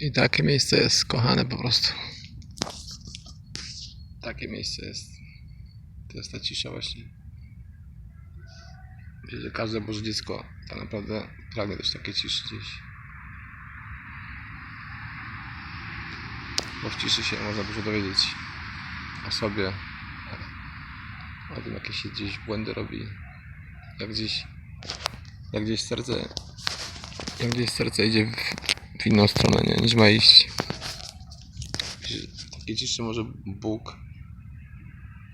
I takie miejsce jest kochane po prostu. Takie miejsce jest. To jest ta cisza właśnie. Myślę, że każde Boże dziecko tak naprawdę pragnie też takiej ciszy gdzieś. Bo w ciszy się można dużo dowiedzieć o sobie, o tym jakie się gdzieś błędy robi, jak gdzieś, jak gdzieś serce, jak gdzieś serce idzie w, w inną stronę, nie, niż ma iść. Takiej ciszy może Bóg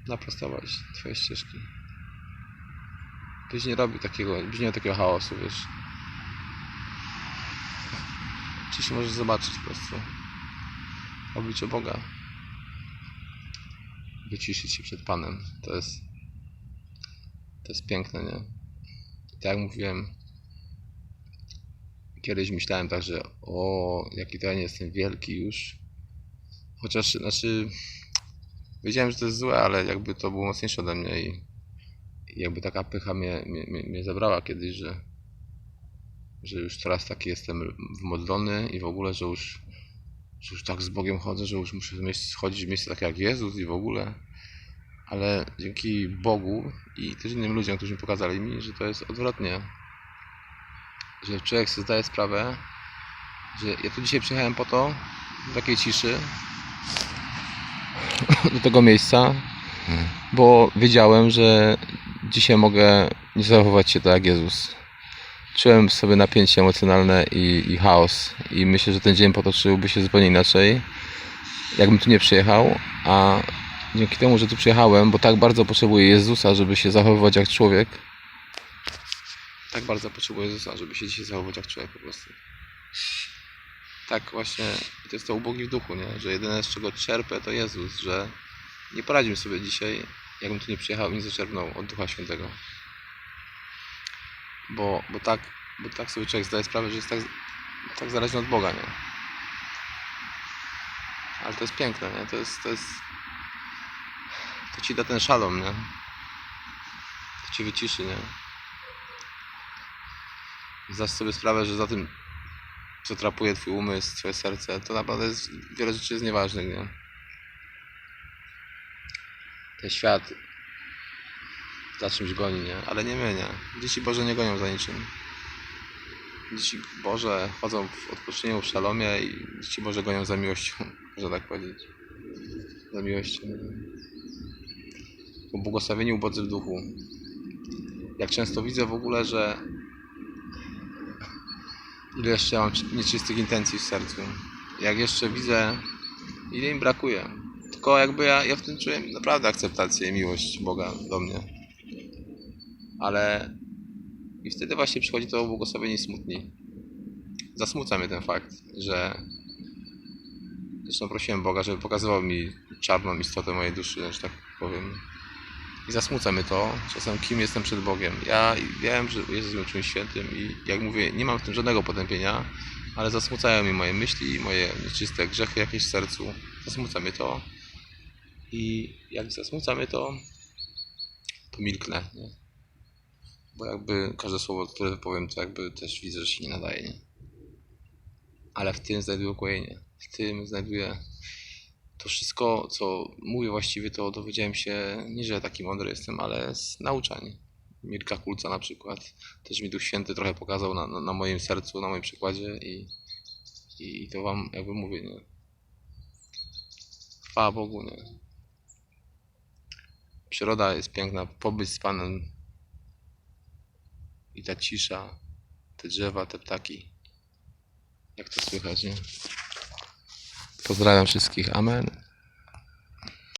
naprostować twoje ścieżki. Byś nie robił takiego, byś nie miał takiego chaosu, wiesz. Ciszy możesz zobaczyć po prostu oblicze Boga. Wyciszyć się przed Panem. To jest to jest piękne, nie? Tak jak mówiłem kiedyś myślałem tak, że o, jaki to ja nie jestem wielki już. Chociaż, znaczy wiedziałem, że to jest złe, ale jakby to było mocniejsze ode mnie i, jakby taka pycha mnie, mnie, mnie, zabrała kiedyś, że że już teraz taki jestem wmodlony i w ogóle, że już że już tak z Bogiem chodzę, że już muszę chodzić w miejsce takie jak Jezus i w ogóle. Ale dzięki Bogu i też innym ludziom, którzy mi pokazali mi, że to jest odwrotnie. Że człowiek sobie zdaje sprawę, że ja tu dzisiaj przyjechałem po to, do takiej ciszy, do tego miejsca, bo wiedziałem, że dzisiaj mogę nie zachowywać się tak jak Jezus. Czułem w sobie napięcie emocjonalne i, i chaos. I myślę, że ten dzień potoczyłby się zupełnie inaczej, jakbym tu nie przyjechał. A dzięki temu, że tu przyjechałem, bo tak bardzo potrzebuję Jezusa, żeby się zachowywać jak człowiek. Tak bardzo potrzebuję Jezusa, żeby się dzisiaj zachowywać jak człowiek po prostu. Tak właśnie, to jest to ubogi w duchu, nie? Że jedyne z czego czerpę to Jezus, że nie poradził sobie dzisiaj, jakbym tu nie przyjechał i nie zaczerpnął od Ducha Świętego bo, bo, tak, bo tak sobie człowiek zdaje sprawę, że jest tak, tak zależny od Boga, nie? Ale to jest piękne, nie? To jest, to jest... To ci da ten szalom, nie? To ci wyciszy, nie? Zdasz sobie sprawę, że za tym, co trapuje twój umysł, twoje serce, to naprawdę jest, wiele rzeczy jest nieważnych, nie? Ten świat za czymś goni, nie? Ale nie my, nie. Dzieci Boże nie gonią za niczym. Dzieci Boże chodzą w odpocznieniu, w szalomie i dzieci Boże gonią za miłością, można tak powiedzieć. Za miłością. Po błogosławieniu ubodzy w duchu. Jak często widzę w ogóle, że ile jeszcze mam nieczystych intencji w sercu. Jak jeszcze widzę, ile im brakuje. Tylko jakby ja, ja w tym czuję naprawdę akceptację i miłość Boga do mnie ale i wtedy właśnie przychodzi to błogosławieni smutni. Zasmuca mnie ten fakt, że zresztą prosiłem Boga, żeby pokazywał mi czarną istotę mojej duszy, że tak powiem. I zasmuca mnie to, czasem kim jestem przed Bogiem. Ja wiem, że Jezus jest czymś świętym i jak mówię, nie mam w tym żadnego potępienia, ale zasmucają mi moje myśli, moje nieczyste grzechy jakieś w sercu. Zasmuca mnie to. I jak zasmuca mnie to, to milknę. Nie? Bo jakby każde słowo, które wypowiem, to jakby też widzę, że się nie nadaje, nie? Ale w tym znajduję ukojenie. W tym znajduję to wszystko, co mówię właściwie, to dowiedziałem się, nie że taki mądry jestem, ale z nauczań. Mirka Kulca na przykład. Też mi Duch Święty trochę pokazał na, na, na moim sercu, na moim przykładzie i, i to wam jakby mówię, nie? Chwała Bogu, nie? Przyroda jest piękna, pobyć z Panem i ta cisza, te drzewa, te ptaki. Jak to słychać, nie? Pozdrawiam wszystkich. Amen.